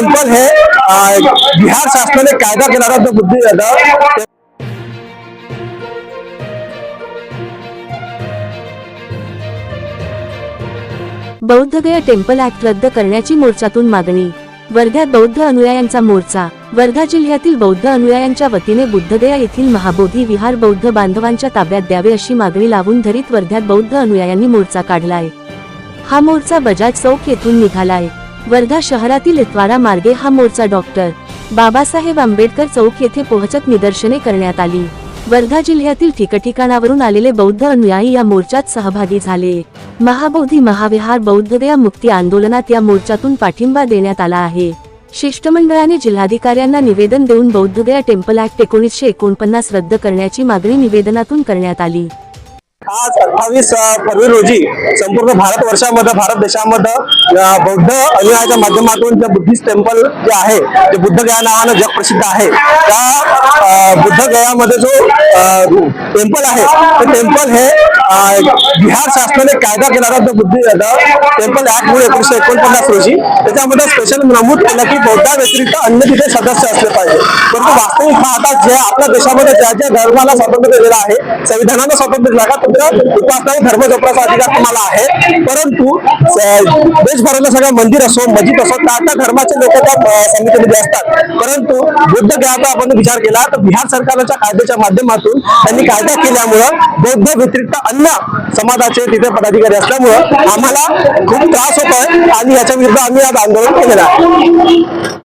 Simple हे। बिहार शासनाने कायदा केला जो बुद्धी ते- बौद्धगया टेम्पल ऍक्ट रद्द करण्याची मोर्चातून मागणी. वर्ध्यात बौद्ध अनुयायांचा मोर्चा. वर्धा जिल्ह्यातील बौद्ध अनुयायांच्या वतीने बुद्धगया येथील महाबोधी विहार बौद्ध बांधवांच्या ताब्यात द्यावे अशी मागणी लावून धरीत वर्ध्यात बौद्ध अनुयायांनी मोर्चा काढलाय. हा मोर्चा बजाज चौक येथून निघालाय. वर्धा शहरातील इतवारा मार्गे हा मोर्चा डॉक्टर बाबासाहेब आंबेडकर चौक येथे पोहोचत निदर्शने करण्यात आली. वर्धा जिल्ह्यातील ठिकठिकाणावरून आलेले बौद्ध अनुयायी या मोर्चात सहभागी झाले. महाबोधी महाविहार बौद्धदया मुक्ती आंदोलनात या मोर्चातून पाठिंबा देण्यात आला आहे. शिष्टमंडळाने जिल्हाधिकाऱ्यांना निवेदन देऊन बौद्धदया टेम्पल ऍक्ट एकोणीसशे एकोणपन्नास रद्द करण्याची मागणी निवेदनातून करण्यात आली. आज अठ्ठावीस फरवरी रोजी संपूर्ण भारत वर्षामध्ये भारत देशामध्ये बौद्ध अनुयायाच्या माध्यमातून जे बुद्धिस्ट टेम्पल जे आहे ते बुद्ध गया नावानं जग प्रसिद्ध आहे. त्या बुद्ध गयामध्ये जो टेम्पल आहे ते टेम्पल हे बिहार शासनाने कायदा केलेला जो बुद्धी टेम्पल ऍक्ट म्हणून एकोणीशे एकोणपन्नास रोजी त्याच्यामध्ये स्पेशल नमूद केलं की बौद्धा व्यतिरिक्त अन्य तिथे सदस्य असले पाहिजे. परंतु वास्तविक पाहता जे आपल्या देशामध्ये ज्या ज्या धर्माला स्वातंत्र्य दिलेलं आहे संविधानानं स्वातंत्र्य दिला उपासना धर्म जपण्याचा अधिकार तुम्हाला आहे. परंतु देशभराला सगळं मंदिर असो मस्जिद असो त्या त्या धर्माचे लोक त्या समितीमध्ये असतात. परंतु बुद्ध ग्रहाचा आपण विचार केला तर बिहार सरकारच्या कायद्याच्या माध्यमातून त्यांनी कायदा केल्यामुळं बौद्ध व्यतिरिक्त अन्य समाजाचे तिथे पदाधिकारी असल्यामुळं आम्हाला खूप त्रास होतोय आणि याच्या विरुद्ध आम्ही आज आंदोलन केलेलं आहे.